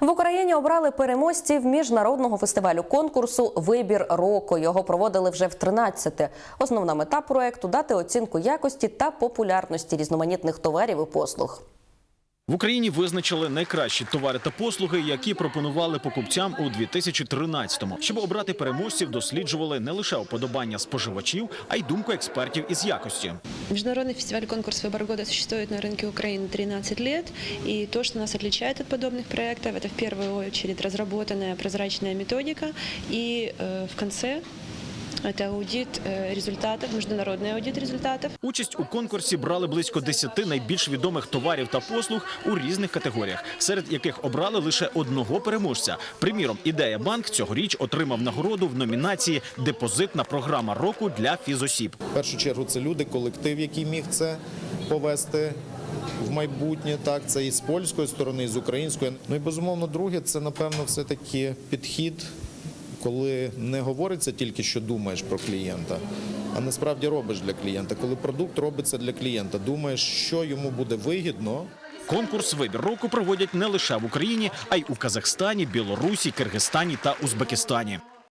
В Україні обрали переможців міжнародного фестивалю конкурсу Вибір року. Його проводили вже в 13-те. Основна мета проекту дати оцінку якості та популярності різноманітних товарів і послуг. В Україні визначили найкращі товари та послуги, які пропонували покупцям у 2013-му. Щоб обрати переможців, досліджували не лише уподобання споживачів, а й думку експертів із якості. Международный фестиваль «Конкурс Выбор года» существует на рынке Украины 13 лет. И то, что нас отличает от подобных проектов, это в первую очередь разработанная прозрачная методика. И э, в конце это аудит э, результатов, международный аудит результатов. Участь у конкурсі брали близько 10 найбільш відомих товарів та послуг у різних категоріях, серед яких обрали лише одного переможця. Приміром, ідея банк цьогоріч отримав нагороду в номінації Депозитна програма року для фізосіб. В першу чергу це люди, колектив, який міг це повести в майбутнє. Так, це і з польської сторони, і з української. Ну і безумовно, друге, це напевно все-таки підхід, коли не говориться тільки, що думаєш про клієнта. А насправді робиш для клієнта. Коли продукт робиться для клієнта, думаєш, що йому буде вигідно, Конкурс вибір року проводять не лише в Україні, а й у Казахстані, Білорусі, Киргизстані та Узбекистані.